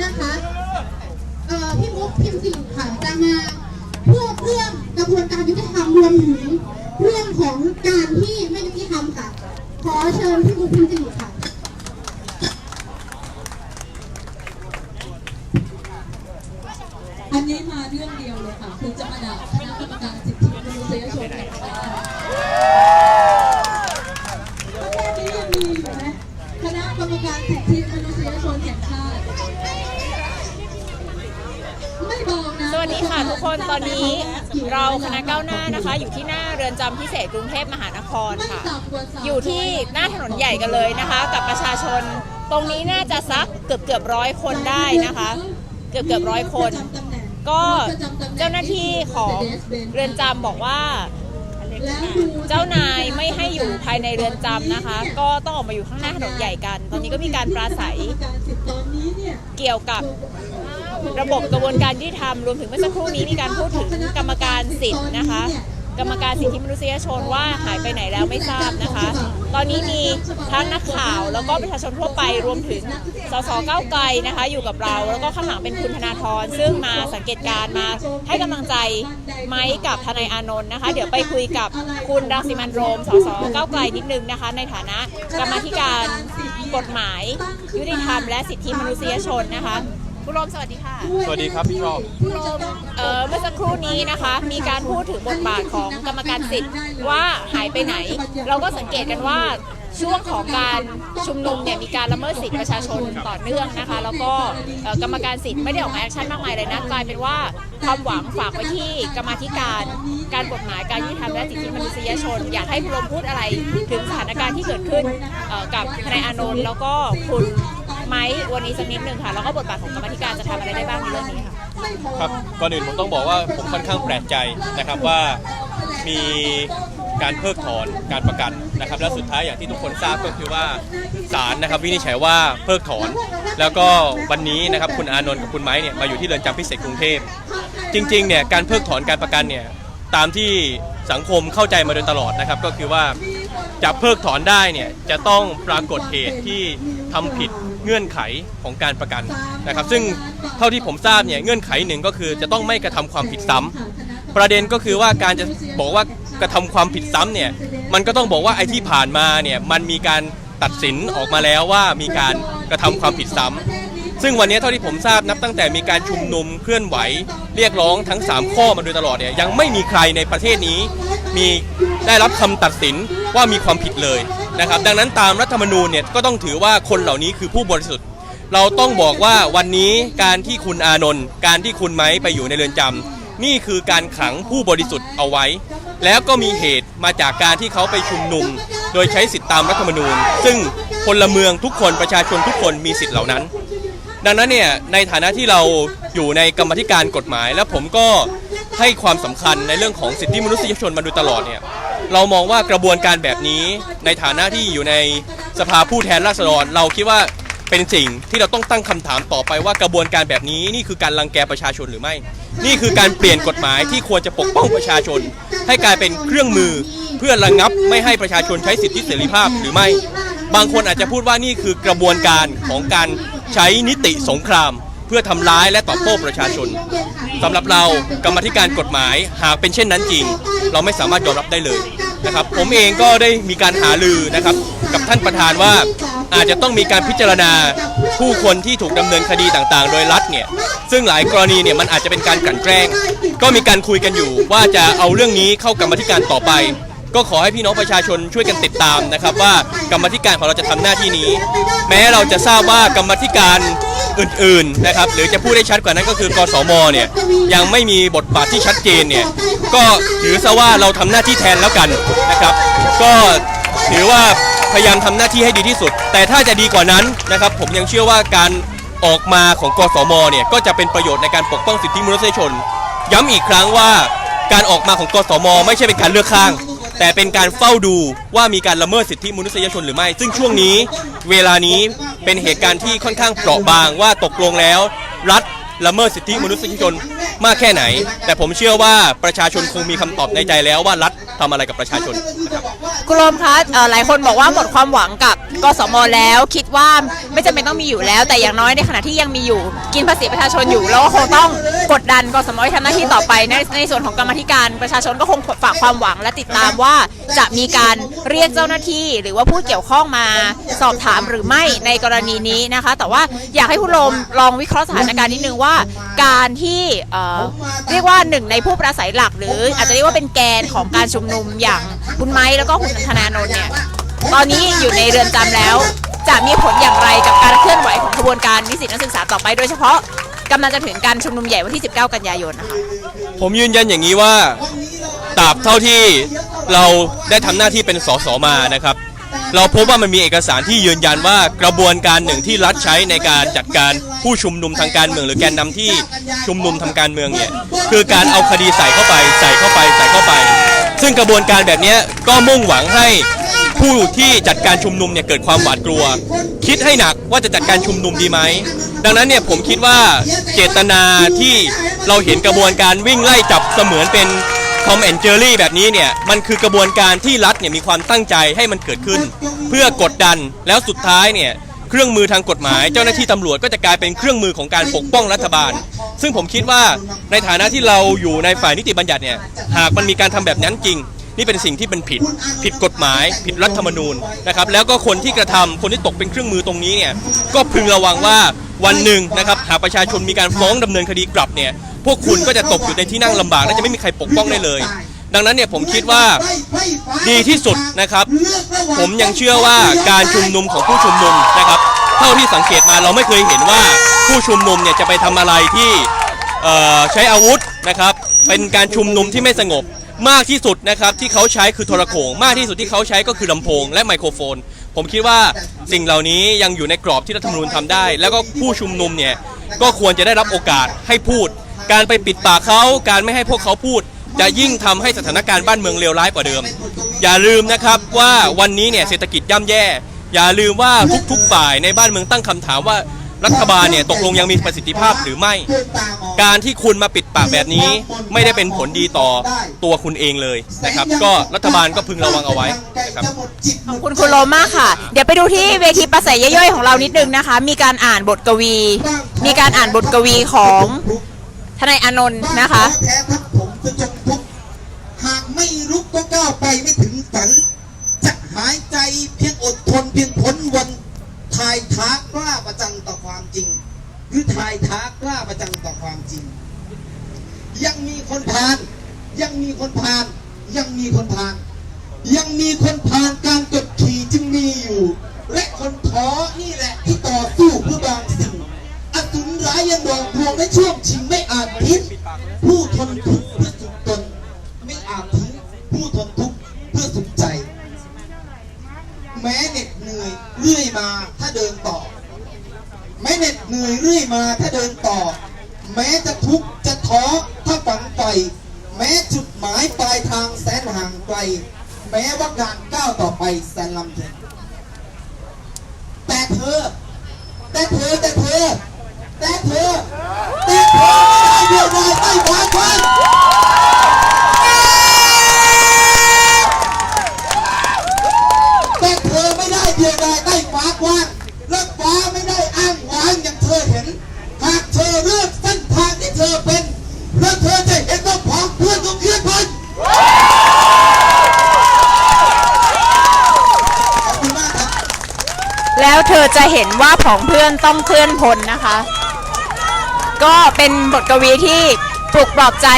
นะคะเอ่อพี่มุกพิมพ์สิริค่ะจะมาพูดเรื่องกระบวนการยุติธรรมรวมถึงเรื่องของการที่ไม่ยุติธรรมค่ะ ขอเชิญพี่มุกพิมพ์สิริค่ะอันนี้มาเรื่องเดียวเลยค่ะคือจะมาด่า เราคณะก้าวหน้านะคะ อยู่ที่หน้าเรือนจำพิเศษกรุงเทพมหานครค่ะ อยู่ที่หน้าถนนใหญ่กันเลยนะคะ กับประชาชน ตรงนี้น่าจะสักเกือบเกือบร้อยคนได้นะคะ เกือบเกือบร้อยคน ก็เจ้าหน้าที่ของเรือนจำบอกว่า เจ้านายไม่ให้อยู่ภายในเรือนจำนะคะ ก็ต้องออกมาอยู่ข้างหน้าถนนใหญ่กัน ตอนนี้ก็มีการปราศัยเกี่ยวกับ ระบบกระบวนการยุติธรรมรวมถึงเมื่อสักครู่นี้มีการพูดถึงกรรมการสิทธิ์นะคะ กรรมการสิทธิมนุษยชนว่าหายไปไหนแล้วไม่ทราบนะคะ ตอนนี้มีทั้งนักข่าวแล้วก็ประชาชนทั่วไปรวมถึงสสก้าวไกลนะคะ อยู่กับเรา แล้วก็ข้างหลังเป็นคุณธนาธรซึ่งมาสังเกตการ์มาให้กำลังใจไม้กับทนายอานนท์นะคะ เดี๋ยวไปคุยกับคุณรังสิมันโรมสสก้าวไกลนิดนึงนะคะ ในฐานะกรรมาธิการกฎหมาย ยุติธรรมและสิทธิมนุษยชนนะคะ คุณโรมสวัสดีค่ะ สวัสดีครับพี่ชอบคุณโรมเอ่อเมื่อสักครู่นี้นะคะ มีการพูดถึงบทบาทของกรรมการสิทธิ์ว่าหายไปไหน เราก็สังเกตกันว่าช่วงของการชุมนุมเนี่ยมีการละเมิดสิทธิประชาชนต่อเนื่องนะคะ แล้วก็เอ่อกรรมการสิทธิ์ไม่ได้ออกมาแอคชั่นมากมายเลยนะกลายเป็นว่าความหวังฝากไว้ที่กรรมาธิการการกฎหมายการยุติธรรมและสิทธิมนุษยชน อยากให้คุณโรมพูดอะไรถึงสถานการณ์ที่เกิดขึ้นเอ่อกับทนายอานนท์แล้วก็คุณ ไม้วันนี้สักนิดหนึ่งค่ะแล้วก็บทบาทของกรรมธิการจะทำอะไรได้บ้างในเรื่องนี้ค่ะครับก่อนอื่นผมต้องบอกว่าผมค่อนข้างแปลกใจนะครับว่ามีการเพิกถอนการประกันนะครับ และสุดท้ายอย่างที่ทุกคนทราบก็คือว่าศาลนะครับวินิจฉัยว่าเพิกถอน แล้วก็วันนี้นะครับคุณอานนท์กับคุณไม้เนี่ยมาอยู่ที่เรือนจำพิเศษกรุงเทพจริงๆเนี่ยการเพิกถอนการประกันเนี่ยตามที่สังคมเข้าใจมาโดยตลอดนะครับ ก็คือว่าจะเพิกถอนได้เนี่ยจะต้องปรากฏเหตุที่ทำผิด เงื่อนไขของการประกันนะครับ ซึ่งเท่าที่ผมทราบเนี่ยเงื่อนไขหนึ่งก็คือจะต้องไม่กระทำความผิดซ้ำประเด็นก็คือว่าการจะบอกว่ากระทำความผิดซ้ำเนี่ยมันก็ต้องบอกว่าไอ้ที่ผ่านมาเนี่ยมันมีการตัดสินออกมาแล้วว่ามีการกระทำความผิดซ้ำซึ่งวันนี้เท่าที่ผมทราบนับตั้งแต่มีการชุมนุมเคลื่อนไหว เรียกร้องทั้ง 3 ข้อมาโดยตลอดเนี่ยยังไม่มีใครในประเทศนี้ มีได้รับคำตัดสินว่ามีความผิดเลย นะครับดังนั้นตามรัฐธรรมนูญเนี่ยก็ต้องถือว่าคนเหล่านี้คือผู้บริสุทธิ์ เราต้องบอกว่าวันนี้การที่คุณอานนท์การที่คุณไม้ไปอยู่ในเรือนจำนี่คือการขังผู้บริสุทธิ์เอาไว้ แล้วก็มีเหตุมาจากการที่เขาไปชุมนุม โดยใช้สิทธิตามรัฐธรรมนูญ ซึ่งพลเมืองทุกคนประชาชนทุกคนมีสิทธิ์เหล่านั้น ดังนั้นเนี่ยในฐานะที่เราอยู่ในกรรมธิการกฎหมาย และผมก็ให้ความสำคัญในเรื่องของสิทธิมนุษยชนมาโดยตลอดเนี่ย เรามองว่ากระบวนการแบบนี้ในฐานะที่อยู่ในสภาผู้แทนราษฎร เราคิดว่าเป็นสิ่งที่เราต้องตั้งคำถามต่อไปว่ากระบวนการแบบนี้นี่คือการรังแกประชาชนหรือไม่ นี่คือการเปลี่ยนกฎหมายที่ควรจะปกป้องประชาชน ให้กลายเป็นเครื่องมือเพื่อระงับไม่ให้ประชาชนใช้สิทธิเสรีภาพหรือไม่ บางคนอาจจะพูดว่านี่คือกระบวนการของการใช้นิติสงคราม พื่อทำร้ายและตอบโต้ประชาชนสำหรับเรากรรมธิการกฎหมายหากเป็นเช่นนั้นจริง เราไม่สามารถยอมรับได้เลยนะครับผมเองก็ได้มีการหาลือนะครับกับท่านประธานว่าอาจจะต้องมีการพิจารณาผู้คนที่ถูกดำเนินคดีต่างๆ โดยรัฐเนี่ยซึ่งหลายกรณีเนี่ยมันอาจจะเป็นการกลั่นแกล้ง ก็มีการคุยกันอยู่ว่าจะเอาเรื่องนี้เข้ากรรมธิการต่อไป ก็ขอให้พี่น้องประชาชนช่วยกันติดตามนะครับว่ากรรมธิการของเราจะทำหน้าที่นี้ แม้เราจะทราบว่ากรรมธิการ อื่นๆนะครับหรือจะพูดได้ชัดกว่านั้นก็คือกสมเนี่ยยังไม่มีบทบาทที่ชัดเจนเนี่ยก็ถือซะว่าเราทำหน้าที่แทนแล้วกันนะครับก็ถือว่าพยายามทำหน้าที่ให้ดีที่สุด แต่ถ้าจะดีกว่านั้นนะครับผมยังเชื่อว่าการออกมาของกสมเนี่ยก็จะเป็นประโยชน์ในการปกป้องสิทธิมนุษยชน ย้ำอีกครั้งว่าการออกมาของกสม ไม่ใช่เป็นการเลือกข้าง แต่เป็นการเฝ้าดูว่ามีการละเมิดสิทธิมนุษยชนหรือไม่ ซึ่งช่วงนี้ เวลานี้ เป็นเหตุการณ์ที่ค่อนข้างเปราะบางว่าตกลงแล้ว รัฐละเมิดสิทธิมนุษยชนมากแค่ไหน แต่ผมเชื่อว่าประชาชนคงมีคำตอบในใจแล้วว่ารัฐทำอะไรกับประชาชนนะครับคุณลมคะหลายคนบอกว่าหมดความหวังกับ กสมแล้วคิดว่าไม่จำเป็นต้องมีอยู่แล้ว แต่อย่างน้อยในขณะที่ยังมีอยู่ กินภาษีประชาชนอยู่แล้วก็คงต้องกดดันกสมให้ทำหน้าที่ต่อไปในในส่วนของกรรมธิการประชาชนก็คงฝากความหวังและติดตามว่าจะมีการเรียกเจ้าหน้าที่ หรือว่าผู้เกี่ยวข้องมาสอบถามหรือไม่ในกรณีนี้นะคะ แต่ว่าอยากให้ผู้ลมลองวิเคราะห์สถานการณ์นิดนึงว่า การที่เอ่อเรียกว่าหนึ่งในผู้ประสัยหลัก หรืออาจจะเรียกว่าเป็นแกนของการชุมนุมอย่างคุณไม้แล้วก็คุณธนาโนนท์เนี่ย ตอนนี้อยู่ในเรือนจำแล้ว จะมีผลอย่างไรกับการเคลื่อนไหวของกระบวนการนิสิตนักศึกษาต่อไป โดยเฉพาะกำลังจะถึงการชุมนุมใหญ่วันที่ 19 กันยายนนะคะผมยืนยันอย่างนี้ว่าตราบเท่าที่เราได้ทำหน้าที่เป็นสสมานะครับ เราพบว่ามันมีเอกสารที่ยืนยันว่ากระบวนการหนึ่งที่รัฐใช้ในการจัดการผู้ชุมนุมทางการเมือง หรือแกนนำที่ชุมนุมทางการเมืองเนี่ยคือการเอาคดีใส่เข้าไปใส่เข้าไปใส่เข้าไป ซึ่งกระบวนการแบบนี้ก็มุ่งหวังให้ ผู้ที่จัดการชุมนุมเนี่ยเกิดความหวาดกลัว คิดให้หนักว่าจะจัดการชุมนุมดีไหมดังนั้นเนี่ยผมคิดว่าเจตนาที่เราเห็นกระบวนการวิ่งไล่จับเสมือนเป็นทอมแอนเจอรี่แบบนี้เนี่ยมันคือกระบวนการที่รัฐเนี่ยมีความตั้งใจให้มันเกิดขึ้น เพื่อกดดันแล้วสุดท้ายเนี่ยเครื่องมือทางกฎหมาย เจ้าหน้าที่ตำรวจก็จะกลายเป็นเครื่องมือของการปกป้องรัฐบาล ซึ่งผมคิดว่าในฐานะที่เราอยู่ในฝ่ายนิติบัญญัติเนี่ยหากมันมีการทำแบบนั้นจริง นี่เป็นสิ่งที่เป็นผิดผิดกฎหมาย ผิดรัฐธรรมนูญนะครับแล้วก็คนที่กระทำคนที่ตกเป็นเครื่องมือตรงนี้เนี่ยก็พึงระวังว่าวันหนึ่งนะครับหากประชาชนมีการฟ้องดำเนินคดีกลับเนี่ยพวกคุณก็จะตกอยู่ในที่นั่งลำบากและจะไม่มีใครปกป้องได้เลย ดังนั้นเนี่ยผมคิดว่าดีที่สุดนะครับ ผมยังเชื่อว่าการชุมนุมของผู้ชุมนุมนะครับ เท่าที่สังเกตมาเราไม่เคยเห็นว่าผู้ชุมนุมเนี่ยจะไปทำอะไรที่เอ่อใช้อาวุธนะครับ เป็นการชุมนุมที่ไม่สงบ มากที่สุดนะครับที่เขาใช้คือโทรโขงมากที่สุดที่เขาใช้ก็คือลำโพงและไมโครโฟน ผมคิดว่าสิ่งเหล่านี้ยังอยู่ในกรอบที่รัฐธรรมนูญทำได้ แล้วก็ผู้ชุมนุมเนี่ยก็ควรจะได้รับโอกาสให้พูด การไปปิดปากเขาการไม่ให้พวกเขาพูด จะยิ่งทำให้สถานการณ์บ้านเมืองเลวร้ายกว่าเดิม อย่าลืมนะครับว่าวันนี้เนี่ยเศรษฐกิจย่ำแย่ อย่าลืมว่าทุกๆฝ่ายในบ้านเมืองตั้งคำถามว่า รัฐบาลเนี่ยตกลงยังมีประสิทธิภาพหรือไม่ การที่คุณมาปิดปากแบบนี้ ไม่ได้เป็นผลดีต่อตัวคุณเองเลยนะครับ ก็รัฐบาลก็พึงระวังเอาไว้นะครับขอบคุณคุณโลมากค่ะ เดี๋ยวไปดูที่เวทีประสัยย่อยๆของเรานิดนึงนะคะ มีการอ่านบทกวี มีการอ่านบทกวีของทนายอานนท์นะคะแท้ทักผมจะจงพบหากไม่รุกก็ก้าวไปไม่ถึงฝันจะหายใจเพียงอดทนเพียงพ้นวัน ทายท้ากล้าประจันต่อความจริง หรือทายท้ากล้าประจันต่อความจริง ยังมีคนผ่าน ยังมีคนผ่าน ยังมีคนผ่าน ยังมีคนผ่านการกดขี่จึงมีอยู่ และคนท้อนี่แหละที่ต่อสู้เพื่อบางสิ่งอสุรร้ายยังดอกพวงและช่วงชิงไม่อาจพิษผู้ทนทุกข์เพื่อสุขตนไม่อาจทิ้งผู้ทนทุกข์เพื่อสุขใจ แม้เหน็ด นื่อยเรื่อยมาถ้าเดินต่อแม้เหน็ดเหนื่อยเรื่อยมาถ้าเดินต่อ แม้จะทุกข์จะท้อถ้าฝันไปแม้จุดหมายปลายทางแสนห่างไกล แม้ว่าการก้าวต่อไปแสนลำเค็ญแต่เธอ แต่เธอแต่เธอ แต่เธอ แต่เธอไม่ได้เดียวดายใต้ฟ้าควันแต่เธอไม่ได้เดียวดายใต้ฟ้ากว้างและฟ้าไม่ได้อ้างว้างอย่างเธอเห็น หากเธอเลือกเส้นทางที่เธอเป็น แล้วเธอจะเห็นว่าพ้องเพื่อนต้องเคลื่อนพนขอบคุณมากครับ แล้วเธอ จะเห็นว่าผองเพื่อนต้องเคลื่อนพลนะคะ ก็เป็นบทกวีที่ปลุกปลอบใจ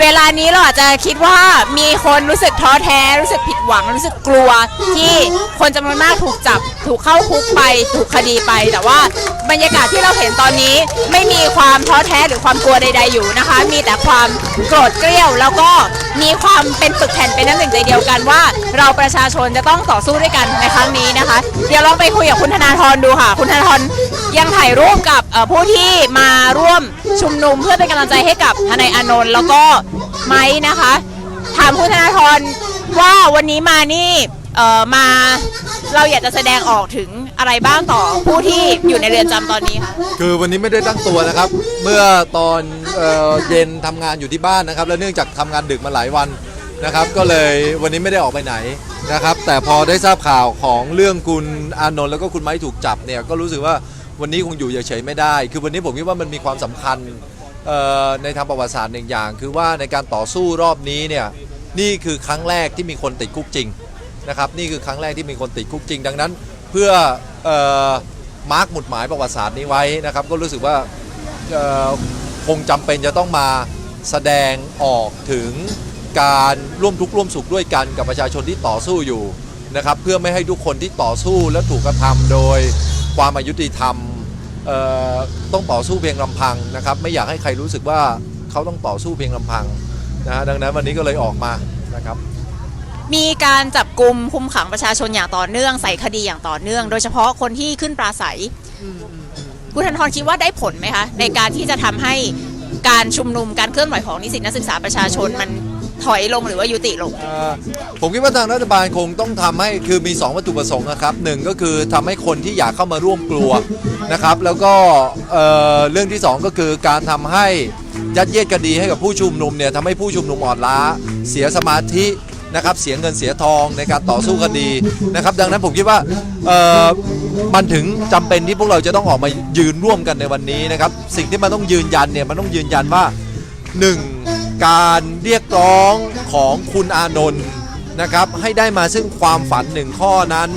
เวลานี้เราอาจจะคิดว่ามีคนรู้สึกท้อแท้ รู้สึกผิดหวัง รู้สึกกลัว ที่คนจำนวนมากถูกจับ ถูกเข้าคุกไป ถูกคดีไป แต่ว่าบรรยากาศที่เราเห็นตอนนี้ไม่มีความท้อแท้หรือความกลัวใด ๆอยู่นะคะ มีแต่ความโกรธเกรี้ยวแล้วก็มีความเป็นปึกแผ่นเป็นน้ำหนึ่งใจเดียวกันว่า เราประชาชนจะต้องต่อสู้ด้วยกันในครั้งนี้นะคะ เดี๋ยวลองไปคุยกับคุณธนาธรดูค่ะ คุณธนาธรยังถ่ายรูปกับผู้ที่มาร่วมชุมนุมเพื่อเป็นกำลังใจให้กับทนายอานนท์แล้วก็ไม้นะคะ ถามคุณธนาธรว่าวันนี้มานี่ เอ่อมาเราอยากจะแสดงออกถึงอะไรบ้างต่อผู้ที่อยู่ในเรือนจำตอนนี้คะคือวันนี้ไม่ได้ตั้งตัวนะครับ เมื่อตอนเอ่อเย็นทำงานอยู่ที่บ้านนะครับ แล้วเนื่องจากทำงานดึกมาหลายวันนะครับ ก็เลยวันนี้ไม่ได้ออกไปไหนนะครับ แต่พอได้ทราบข่าวของเรื่องคุณอานนท์แล้วก็คุณไม้ถูกจับเนี่ยก็รู้สึกว่าวันนี้คงอยู่เฉยๆไม่ได้ คือวันนี้ผมคิดว่ามันมีความสำคัญเอ่อในทางประวัติศาสตร์หนึ่งอย่าง คือว่าในการต่อสู้รอบนี้เนี่ยนี่คือครั้งแรกที่มีคนติดคุกจริง นะครับนี่คือครั้งแรกที่มีคนติดคุกจริง ดังนั้น เพื่อออมาร์กหมุดหมายประวัติศาสตร์นี้ไว้นะครับก็รู้สึกว่าคงจำเป็นจะต้องมาแสดงออกถึงการร่วมทุกข์ร่วมสุขด้วยกันกับประชาชนที่ต่อสู้อยู่นะครับเพื่อไม่ให้ทุกคนที่ต่อสู้และถูกกระทำโดยความอายุติธรรมต้องต่อสู้เพียงลำพังนะครับไม่อยากให้ใครรู้สึกว่าเขาต้องต่อสู้เพียงลำพังนะฮะดังนั้นวันนี้ก็เลยออกมานะครับ มีการจับกลุ่มคุมขังประชาชนอย่างต่อเนื่องใส่คดีอย่างต่อเนื่อง โดยเฉพาะคนที่ขึ้นปราศัยคุณธนทรคิดว่าได้ผลไหมคะ ในการที่จะทำให้การชุมนุมการเคลื่อนไหวของนิสิตนักศึกษาประชาชนมันถอยลงหรือว่ายุติลงเอ่อผมคิดว่าทางรัฐบาลคงต้องทำให้คือมี 2 วัตถุประสงค์นะครับหนึ่งก็คือทำให้คนที่อยากเข้ามาร่วมกลัวนะครับ แล้วก็เอ่อเรื่องที่ 2 ก็คือการทำให้ยัดเยียดคดีให้กับผู้ชุมนุมเนี่ยทำให้ผู้ชุมนุมอ่อนล้า เสียสมาธิ นะครับเสียเงินเสียทองในการต่อสู้คดีนะครับดังนั้นผมคิดว่ามันถึงจำเป็นที่พวกเราจะต้องออกมายืนร่วมกันในวันนี้นะครับสิ่งที่มันต้องยืนยันเนี่ยมันต้องยืนยันว่าหนึ่งการเรียกร้องของคุณอานนท์นะครับให้ได้มาซึ่งความฝันหนึ่งข้อนั้น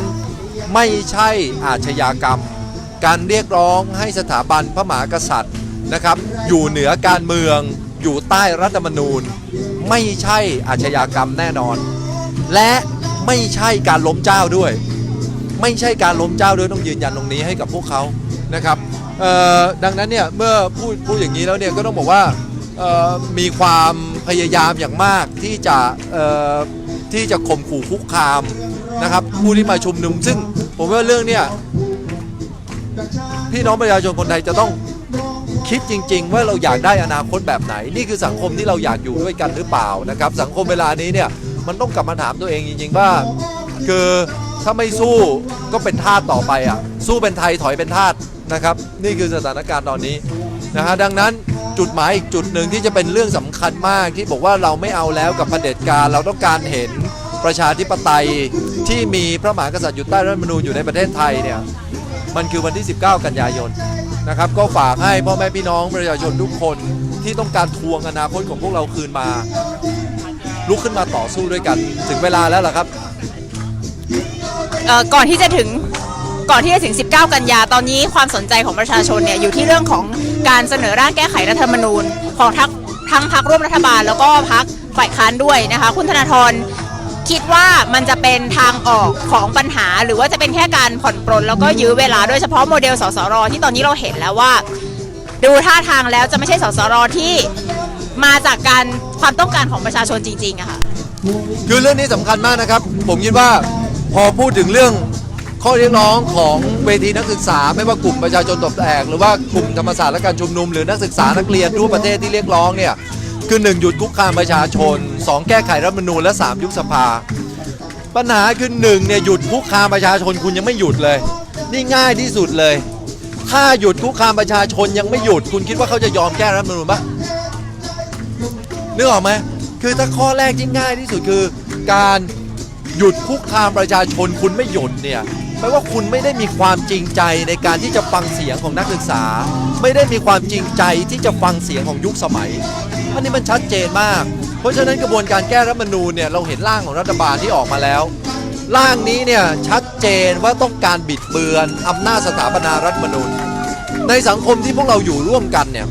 ไม่ใช่อาชญากรรม การเรียกร้องให้สถาบันพระมหากษัตริย์นะครับอยู่เหนือการเมืองอยู่ใต้รัฐธรรมนูญ ไม่ใช่อาชญากรรมแน่นอน และไม่ใช่การล้มเจ้าด้วย ไม่ใช่การล้มเจ้าด้วยต้องยืนยันตรงนี้ให้กับพวกเขานะครับดังนั้นเนี่ยเมื่อพูดพูดอย่างนี้แล้วเนี่ยก็ต้องบอกว่ามีความพยายามอย่างมากที่จะที่จะข่มขู่คุกคามนะครับผู้ที่มาชุมนุมซึ่งผมว่าเรื่องเนี่ยพี่น้องประชาชนคนไทยจะต้อง คิดจริง ๆ ว่าเราอยากได้อนาคตแบบไหน นี่คือสังคมที่เราอยากอยู่ด้วยกันหรือเปล่านะครับ สังคมเวลานี้เนี่ยมันต้องกลับมาถามตัวเองจริง ๆ ว่า คือถ้าไม่สู้ก็เป็นทาสต่อไปอะสู้เป็นไทยถอยเป็นทาสนะครับ นี่คือสถานการณ์ตอนนี้นะฮะดังนั้นจุดหมายอีกจุดหนึ่งที่จะเป็นเรื่องสำคัญมากที่บอกว่าเราไม่เอาแล้วกับเผด็จการเราต้องการเห็นประชาธิปไตยที่มีพระมหากษัตริย์อยู่ใต้รัฐธรรมนูญอยู่ในประเทศไทยเนี่ยมันคือวันที่ 19 กันยายน นะครับ ก็ฝากให้พ่อแม่พี่น้องประชาชนทุกคนที่ต้องการทวงอนาคตของพวกเราคืนมา ลุกขึ้นมาต่อสู้ด้วยกัน ถึงเวลาแล้วล่ะครับ เอ่อก่อนที่จะถึงก่อนที่จะถึง 19 กันยา ตอนนี้ความสนใจของประชาชนเนี่ยอยู่ที่เรื่องของการเสนอร่างแก้ไขรัฐธรรมนูญของทั้งทั้งพักร่วมรัฐบาล แล้วก็พักฝ่ายค้านด้วยนะคะ คุณธนาธร คิดว่ามันจะเป็นทางออกของปัญหา หรือว่าจะเป็นแค่การผ่อนปรนแล้วก็ยื้อเวลาโดยเฉพาะโมเดลสสรที่ตอนนี้เราเห็นแล้วว่า ดูท่าทางแล้วจะไม่ใช่สสรที่มาจากการความต้องการของประชาชนจริงๆอะค่ะคือเรื่องนี้สำคัญมากนะครับ ผมคิดว่าพอพูดถึงเรื่องข้อเรียกร้องของเวทีนักศึกษา ไม่ว่ากลุ่มประชาชนตบแตกหรือว่ากลุ่มธรรมศาสตร์และการชุมนุมหรือนักศึกษานักเรียนทั่วประเทศที่เรียกร้องเนี่ย คือ 1 หยุดคุกคามประชาชน 2 แก้ไขรัฐมนูญและ 3 ยุบสภา ปัญหาคือ1เนี่ยหยุดคุกคามประชาชนคุณยังไม่หยุดเลย นี่ง่ายที่สุดเลย ถ้าหยุดคุกคามประชาชนยังไม่หยุด คุณคิดว่าเขาจะยอมแก้รัฐมนูญปะนึกออกไหมคือถ้าข้อแรกที่ง่ายที่สุดคือ การหยุดคุกคามประชาชนคุณไม่หยุดเนี่ยแปลว่าคุณไม่ได้มีความจริงใจในการที่จะฟังเสียงของนักศึกษา ไม่ได้มีความจริงใจที่จะฟังเสียงของยุคสมัย อันนี้มันชัดเจนมาก เพราะฉะนั้นกระบวนการแก้รัฐมนูญเนี่ยเราเห็นร่างของรัฐบาลที่ออกมาแล้ว ร่างนี้เนี่ยชัดเจนว่าต้องการบิดเบือนอำนาจสถาปนารัฐมนูญ ในสังคมที่พวกเราอยู่ร่วมกันเนี่ย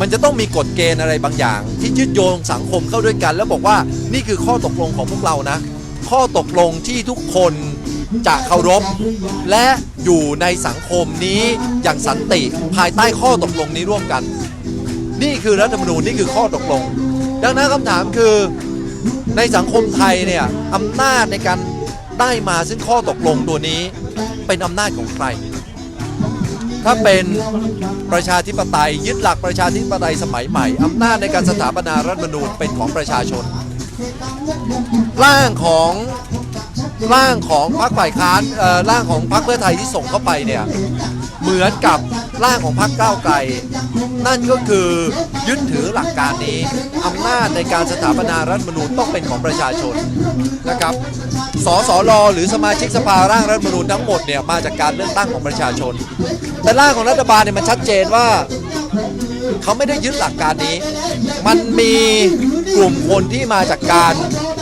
มันจะต้องมีกฎเกณฑ์อะไรบางอย่าง ที่ยึดโยงสังคมเข้าด้วยกัน แล้วบอกว่านี่คือข้อตกลงของพวกเรานะ ข้อตกลงที่ทุกคนจะเคารพ และอยู่ในสังคมนี้อย่างสันติภายใต้ข้อตกลงนี้ร่วมกัน นี่คือรัฐธรรมนูญนี่คือข้อตกลง ดังนั้นคำถามคือในสังคมไทยเนี่ยอำนาจในการได้มาซึ่งข้อตกลงตัวนี้เป็นอำนาจของใคร ถ้าเป็นประชาธิปไตยยึดหลักประชาธิปไตยสมัยใหม่อำนาจในการสถาปนารัฐธรรมนูญเป็นของประชาชน ร่างของร่างของพรรคฝ่ายค้านร่างของพรรคเพื่อไทยที่ส่งเข้าไปเนี่ย เหมือนกับร่างของพรรคก้าวไกล นั่นก็คือยึดถือหลักการนี้อำนาจในการสถาปนารัฐมนูญต้องเป็นของประชาชนนะครับสสรหรือสมาชิกสภาร่างรัฐมนูญทั้งหมดเนี่ยมาจากการเลือกตั้งของประชาชน แต่ร่างของรัฐบาลเนี่ยมันชัดเจนว่าเขาไม่ได้ยึดหลักการนี้ มันมีกลุ่มคนที่มาจากการ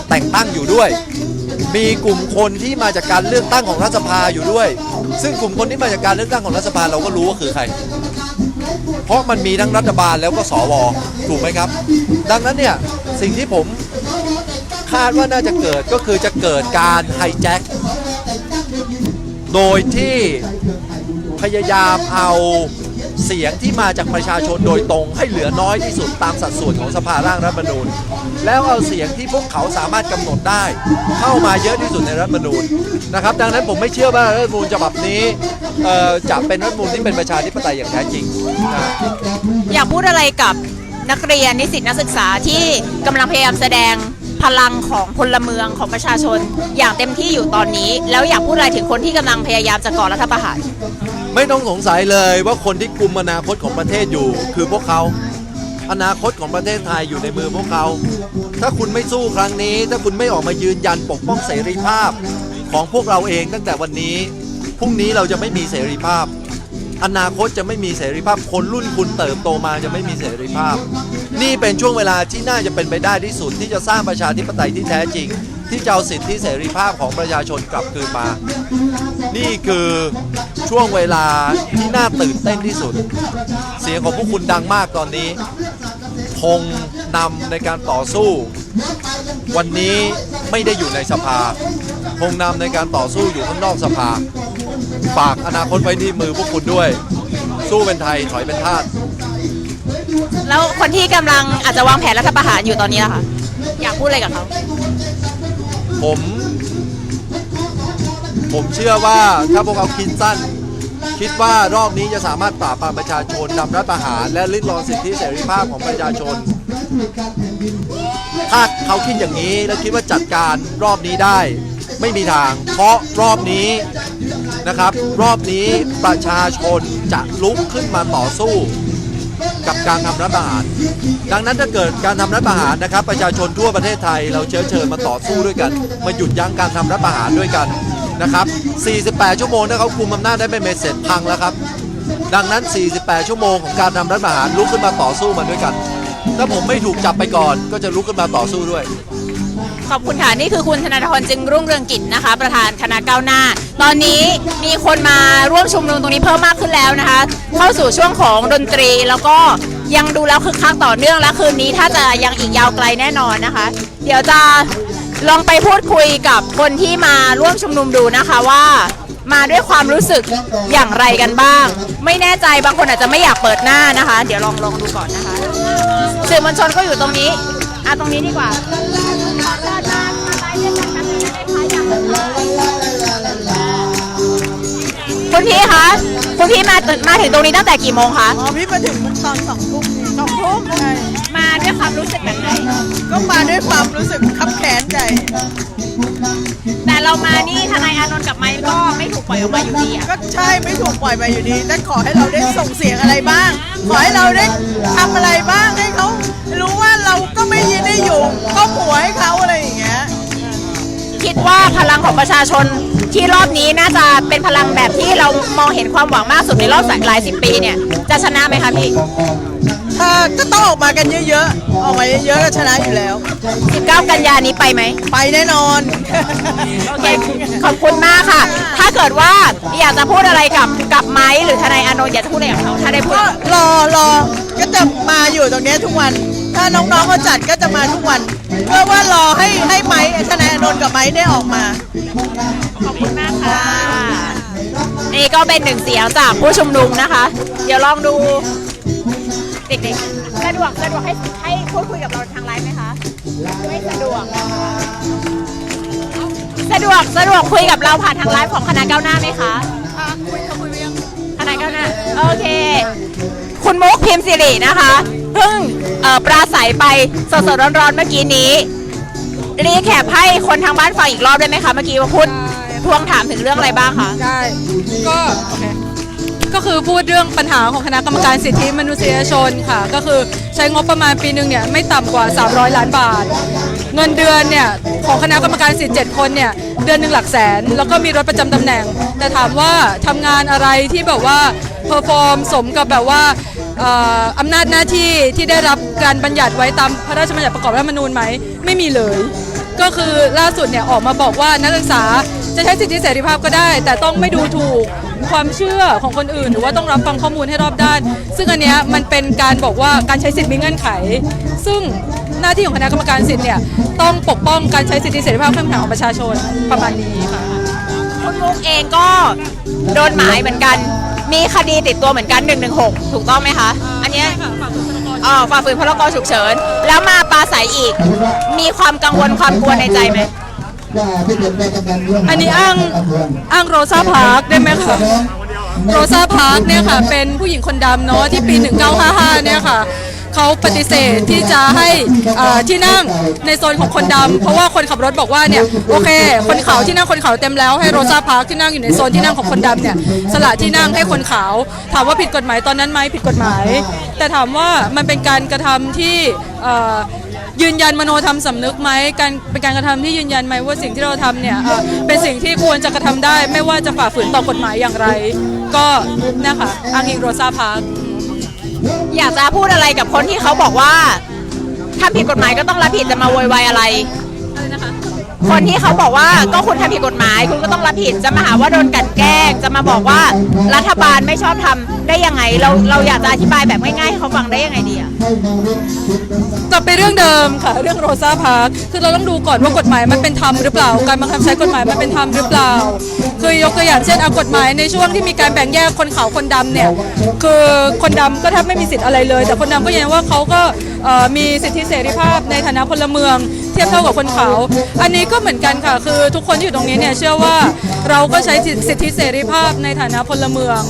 แต่งตั้งอยู่ด้วย มีกลุ่มคนที่มาจากการเลือกตั้งของรัฐสภาอยู่ด้วย ซึ่งกลุ่มคนที่มาจากการเลือกตั้งของรัฐสภาเราก็รู้ว่าคือใคร เพราะมันมีทั้งรัฐบาลแล้วก็สวถูกไหมครับ ดังนั้นเนี่ยสิ่งที่ผมคาดว่าน่าจะเกิดก็คือจะเกิดการไฮแจ็คโดยที่พยายามเอา เสียงที่มาจากประชาชนโดยตรงให้เหลือน้อยที่สุดตามสัดส่วนของสภาร่างรัฐธรรมนูญ แล้วเอาเสียงที่พวกเขาสามารถกำหนดได้ เข้ามาเยอะที่สุดในรัฐธรรมนูญนะครับดังนั้นผมไม่เชื่อว่ารัฐธรรมนูญฉบับนี้จะเป็นรัฐธรรมนูญที่เป็นประชาธิปไตยอย่างแท้จริงอยากพูดอะไรกับนักเรียนนิสิตนักศึกษาที่กำลังพยายามแสดงพลังของพลเมืองของประชาชนอย่างเต็มที่อยู่ตอนนี้ แล้วอยากพูดอะไรถึงคนที่กำลังพยายามจะก่อรัฐประหาร ไม่ต้องสงสัยเลยว่าคนที่กุมอนาคตของประเทศอยู่ คือพวกเขา อนาคตของประเทศไทยอยู่ในมือพวกเขา ถ้าคุณไม่สู้ครั้งนี้ ถ้าคุณไม่ออกมายืนยันปกป้องเสรีภาพ ของพวกเราเองตั้งแต่วันนี้พรุ่งนี้เราจะไม่มีเสรีภาพ อนาคตจะไม่มีเสรีภาพ คนรุ่นคุณเติบโตมาจะไม่มีเสรีภาพ นี่เป็นช่วงเวลาที่น่าจะเป็นไปได้ที่สุดที่จะสร้างประชาธิปไตยที่แท้จริง ที่จะเอาสิทธิเสรีภาพของประชาชนกลับคืนมา นี่คือช่วงเวลาที่น่าตื่นเต้นที่สุด เสียงของพวกคุณดังมากตอนนี้ธงนำในการต่อสู้ วันนี้ไม่ได้อยู่ในสภาธงนำในการต่อสู้อยู่ข้างนอกสภา ฝากอนาคตไว้ที่มือพวกคุณด้วย สู้เป็นไทยถอยเป็นทาสแล้วคนที่กำลังอาจจะวางแผนรัฐประหารอยู่ตอนนี้ล่ะคะอยากพูดอะไรกับเขาผม ผมเชื่อว่าถ้าพวกเขาคิดสั้น คิดว่ารอบนี้จะสามารถปราบปรามประชาชนนำรัฐประหารและริดรอนสิทธิเสรีภาพของประชาชน ถ้าเขาคิดอย่างนี้แล้วคิดว่าจัดการรอบนี้ได้ไม่มีทาง เพราะรอบนี้นะครับ รอบนี้ประชาชนจะลุกขึ้นมาต่อสู้กับการทำรัฐประหาร ดังนั้นถ้าเกิดการทำรัฐประหารนะครับ ประชาชนทั่วประเทศไทย เราเชิญเชิญมาต่อสู้ด้วยกัน มาหยุดยั้งการทำรัฐประหารด้วยกัน นะครับ 48 ชั่วโมงถ้าเขาคุมอำนาจได้ไม่เมเสร็จพังแล้วครับ ดังนั้น 48 ชั่วโมงของการทำรัฐประหารลุกขึ้นมาต่อสู้มันด้วยกัน ถ้าผมไม่ถูกจับไปก่อนก็จะลุกขึ้นมาต่อสู้ด้วย ขอบคุณค่ะ นี่คือคุณธนาธรจึงรุ่งเรืองกิจนะคะ ประธานคณะก้าวหน้า ตอนนี้มีคนมาร่วมชุมนุมตรงนี้เพิ่มมากขึ้นแล้วนะคะ เข้าสู่ช่วงของดนตรีแล้วก็ยังดูแล้วคึกคักต่อเนื่องและคืนนี้ถ้าจะยังอีกยาวไกลแน่นอนนะคะ เดี๋ยวจะ ลองไปพูดคุยกับคนที่มาร่วมชุมนุมดูนะคะว่ามาด้วยความรู้สึกอย่างไรกันบ้าง ไม่แน่ใจบางคนอาจจะไม่อยากเปิดหน้านะคะ เดี๋ยวลองลองดูก่อนนะคะสื่อมวลชนก็อยู่ตรงนี้อะตรงนี้ดีกว่าคุณพี่คะคุณพี่มามาถึงตรงนี้ตั้งแต่กี่โมงคะ อ๋อพี่มาถึงตอนสองทุ่ม สองทุ่มใช่มาด้วยความรู้สึกแบบไหน ก็มาด้วยความรู้สึกคับแค้นใจ แต่เรามานี่ทนายอานนท์กับไมค์ก็ไม่ถูกปล่อยออกมาอยู่ดีอะก็ใช่ไม่ถูกปล่อยไปอยู่ดีแต่ขอให้เราได้ส่งเสียงอะไรบ้าง ขอให้เราได้ทำอะไรบ้างให้เขารู้ว่าเราก็ไม่ยินได้อยู่ก็หัวให้เขาอะไรอย่างเงี้ยคิดว่าพลังของประชาชนที่รอบนี้น่าจะเป็นพลังแบบที่เรามองเห็นความหวังมากสุดในรอบหลายสิบปีเนี่ย จะชนะไหมคะพี่ ถ้าก็ต้องออกมากันเยอะๆ ออกมาเยอะๆก็ชนะอยู่แล้ว 19 กันยานี้ไปไหม ไปแน่นอน โอเค ขอบคุณมากค่ะ ถ้าเกิดว่าอยากจะพูดอะไรกับกับไม้หรือทนายอานนท์อยากจะพูดอะไรกับเขาถ้าได้พูด ก็รอรอก็จะมาอยู่ตรงเนี้ยทุกวัน ถ้าน้องๆเขาจัดก็จะมาทุกวัน เพื่อว่ารอให้ให้ไม้ทนายอานนท์กับไม้ได้ออกมา ขอบคุณมากค่ะ นี่ก็เป็นหนึ่งเสียงจากผู้ชุมนุมนะคะ เดี๋ยวลองดูเด็กๆ สะดวกสะดวกให้ให้พูดคุยกับเราทางไลน์ไหมคะ ไม่สะดวกสะดวกสะดวกคุยกับเราผ่านทางไลฟ์ของคณะก้าวหน้าไหมคะคุยกับคุยยังคณะก้าวหน้าโอเค คุณมุกพิมพ์สิรินะคะเพิ่งเอ่อปราศัยไปสดๆร้อนๆเมื่อกี้นี้รีแคปให้คนทางบ้านฟังอีกรอบได้ไหมคะ เมื่อกี้ว่าพูดทวงถามถึงเรื่องอะไรบ้างคะ ได้ ก็โอเค ก็คือพูดเรื่องปัญหาของคณะกรรมการสิทธิมนุษยชนค่ะ ก็คือใช้งบประมาณปีหนึ่งเนี่ยไม่ต่ำกว่า 300 ล้านบาท เงินเดือนเนี่ยของคณะกรรมการสิทธิ์7คนเนี่ยเดือนหนึ่งหลักแสน แล้วก็มีรถประจำตำแหน่ง แต่ถามว่าทำงานอะไรที่แบบว่าเพอร์ฟอร์มสมกับแบบว่าอ่ออำนาจหน้าที่ที่ได้รับการบัญญัติไว้ตามพระราชบัญญัติประกอบรัฐธรรมนูญไหมไม่มีเลย ก็คือล่าสุดเนี่ยออกมาบอกว่านักศึกษา จะใช้สิทธิเสรีภาพก็ได้ แต่ต้องไม่ดูถูกความเชื่อของคนอื่น หรือว่าต้องรับฟังข้อมูลให้รอบด้าน ซึ่งอันเนี้ยมันเป็นการบอกว่าการใช้สิทธิมีเงื่อนไข ซึ่งหน้าที่ของคณะกรรมการสิทธิ์เนี่ยต้องปกป้องการใช้สิทธิเสรีภาพขั้นพื้นฐานของประชาชนประมาณนี้ค่ะคุณมุกเองก็โดนหมายเหมือนกัน มีคดีติดตัวเหมือนกัน116ถูกต้องไหมคะ อันเนี้ยอ๋อฝ่าฝืนพรกฉุกเฉิน แล้วมาปราศัยอีก มีความกังวลความกลัวในใจไหม อันนี้อ้างอ้างโรซาพาร์คได้ไหมคะโรซาพาร์คเนี่ยค่ะ เป็นผู้หญิงคนดำเนาะที่ปี 1955 เนี่ยค่ะเขาปฏิเสธที่จะให้อ่าที่นั่งในโซนของคนดำเพราะว่าคนขับรถบอกว่าเนี่ยโอเค คนขาวที่นั่งคนขาวเต็มแล้วให้โรซาพาร์คที่นั่งอยู่ในโซนที่นั่งของคนดำเนี่ยสละที่นั่งให้คนขาว ถามว่าผิดกฎหมายตอนนั้นไหมผิดกฎหมาย แต่ถามว่ามันเป็นการกระทำที่ ยืนยันมโนธรรมสำนึกไหมการเป็นการกระทำที่ยืนยันไหมว่าสิ่งที่เราทำเนี่ยเอ่อเป็นสิ่งที่ควรจะกระทำได้ ไม่ว่าจะฝ่าฝืนต่อกฎหมายอย่างไร ก็เนะคะอ้างอิงโรซาพาร์ค อยากจะพูดอะไรกับคนที่เขาบอกว่า ถ้าผิดกฎหมายก็ต้องรับผิดจะมาโวยวายอะไร คนที่เขาบอกว่าก็คุณทำผิดกฎหมาย คุณก็ต้องรับผิดจะมาหาว่าโดนกลันแกล้ง จะมาบอกว่ารัฐบาลไม่ชอบทำได้ยังไง เราเราอยากจะอธิบายแบบง่ายๆให้เขาฟังได้ยังไงดีอะ กลับไปเรื่องเดิมค่ะ เรื่องโรซาพาร์คคือเราต้องดูก่อนว่ากฎหมายมันเป็นธรรมหรือเปล่า การบังคับใช้กฎหมายมันเป็นธรรมหรือเปล่า คือยกตัวอย่างเช่นเอากฎหมายในช่วงที่มีการแบ่งแยกคนขาวคนดำเนี่ยคือคนดำก็แทบไม่มีสิทธิ์อะไรเลย แต่คนดำก็ยืนยันว่าเขาก็เอ่อมีสิทธิเสรีภาพในฐานะพลเมือง เทียบเท่ากับคนขาว อันนี้ก็เหมือนกันค่ะ คือทุกคนที่อยู่ตรงนี้เนี่ยเชื่อว่าเราก็ใช้สิทธิเสรีภาพในฐานะพลเมือง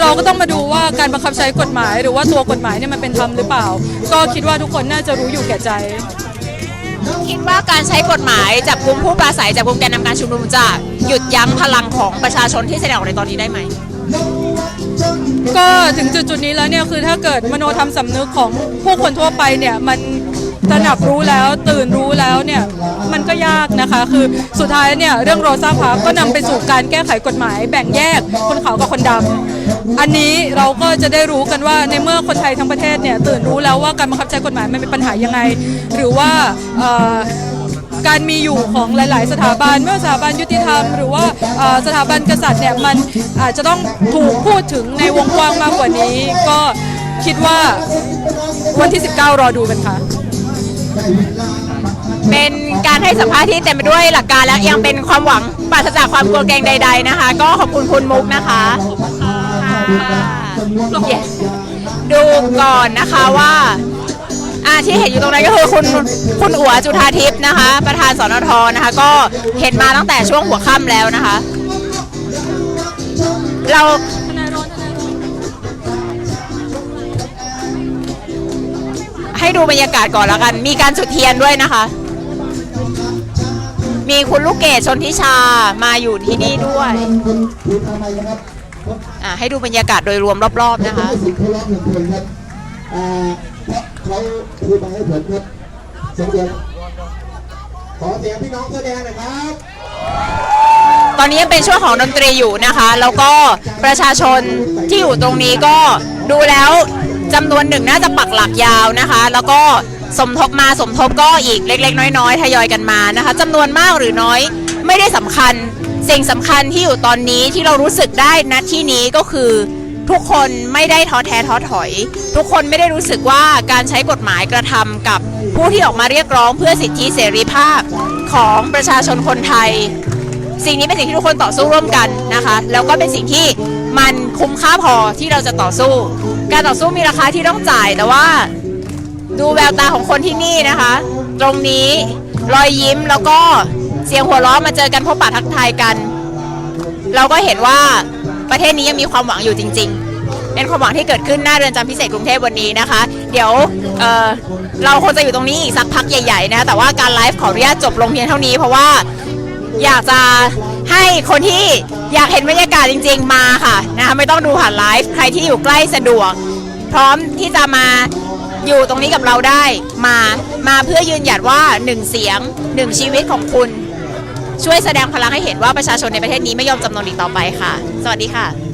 เราก็ต้องมาดูว่าการบังคับใช้กฎหมาย หรือว่าตัวกฎหมายเนี่ยมันเป็นธรรมหรือเปล่า ก็คิดว่าทุกคนน่าจะรู้อยู่แก่ใจ คิดว่าการใช้กฎหมายจับกลุ่มผู้ปราศัยจับกลุ่มแกนนำการชุมนุมจะหยุดยั้งพลังของประชาชนที่แสดงออกในตอนนี้ได้ไหมก็ถึงจุดจุดๆนี้แล้วเนี่ยคือถ้าเกิดมโนธรรมสำนึกของผู้คนทั่วไปเนี่ยมัน ตระหนักรู้แล้วตื่นรู้แล้วเนี่ยมันก็ยากนะคะ คือสุดท้ายเนี่ยเรื่องโรซาพาร์คก็นำไปสู่การแก้ไขกฎหมาย แบ่งแยกคนขาวกับคนดำอันนี้เราก็จะได้รู้กันว่าในเมื่อคนไทยทั้งประเทศเนี่ยตื่นรู้แล้วว่าการบังคับใช้กฎหมายมันเป็นปัญหายังไง หรือว่าการมีอยู่ของหลาย ๆ สถาบันไม่ว่าสถาบันยุติธรรมหรือว่าสถาบันกษัตริย์เนี่ยมันอาจจะต้องถูกพูดถึงในวงกว้างมากกว่านี้ ก็คิดว่าวันที่ 19 รอดูกันค่ะ เป็นการให้สัมภาษณ์ที่เต็มไปด้วยหลักการและยังเป็นความหวังปราศจากความกลัวเกรงใด ๆนะคะ ก็ขอบคุณคุณมุกนะคะค่ะดูก่อนนะคะว่าอาที่เห็นอยู่ตรงนั้นก็คือคุณคุณอัวจุธาทิพย์นะคะ ประธานสนทนะคะ ก็เห็นมาตั้งแต่ช่วงหัวค่ำแล้วนะคะ เรา ให้ดูบรรยากาศก่อนแล้วกัน มีการจุดเทียนด้วยนะคะ มีคุณลูกเกดชนทิชามาอยู่ที่นี่ด้วยอ่าให้ดูบรรยากาศโดยรวมรอบๆนะคะสิ่งเขาร้องหนึ่งเพลงครับอ่าเพราะเขาพูดมาให้ผมครับเสียงเดียวขอเสียงพี่น้องเสื้อแดงหน่อยครับ ตอนนี้ยังเป็นช่วงของดนตรีอยู่นะคะ แล้วก็ประชาชนที่อยู่ตรงนี้ก็ดูแล้ว จำนวนหนึ่งน่าจะปักหลักยาวนะคะ แล้วก็สมทบมาสมทบก็อีกเล็ก ๆ น้อย ๆ ทยอยกันมานะคะจำนวนมากหรือน้อยไม่ได้สำคัญ สิ่งสำคัญที่อยู่ตอนนี้ที่เรารู้สึกได้ณที่นี้ก็คือทุกคนไม่ได้ท้อแท้ท้อถอย ทุกคนไม่ได้รู้สึกว่าการใช้กฎหมายกระทำกับผู้ที่ออกมาเรียกร้องเพื่อสิทธิเสรีภาพของประชาชนคนไทย สิ่งนี้เป็นสิ่งที่ทุกคนต่อสู้ร่วมกันนะคะ แล้วก็เป็นสิ่งที่ มันคุ้มค่าพอที่เราจะต่อสู้ การต่อสู้มีราคาที่ต้องจ่าย แต่ว่าดูแววตาของคนที่นี่นะคะ ตรงนี้รอยยิ้มแล้วก็เสียงหัวเราะมาเจอกันพบปะทักทายกัน เราก็เห็นว่าประเทศนี้ยังมีความหวังอยู่จริง ๆ เป็นความหวังที่เกิดขึ้นหน้าเรือนจำพิเศษกรุงเทพวันนี้นะคะ เดี๋ยวเเราคงจะอยู่ตรงนี้อีกสักพักใหญ่ๆนะคะแต่ว่าการไลฟ์ขออนุญาตจบลงเพียงเท่านี้เพราะว่า อยากจะให้คนที่อยากเห็นบรรยากาศจริง ๆ มาค่ะนะคะไม่ต้องดูผ่านไลฟ์ใครที่อยู่ใกล้สะดวก พร้อมที่จะมาอยู่ตรงนี้กับเราได้มามาเพื่อยืนหยัดว่าหนึ่งเสียงหนึ่งชีวิตของคุณ ช่วยแสดงพลังให้เห็นว่าประชาชนในประเทศนี้ไม่ยอมจำนนอีกต่อไปค่ะ สวัสดีค่ะ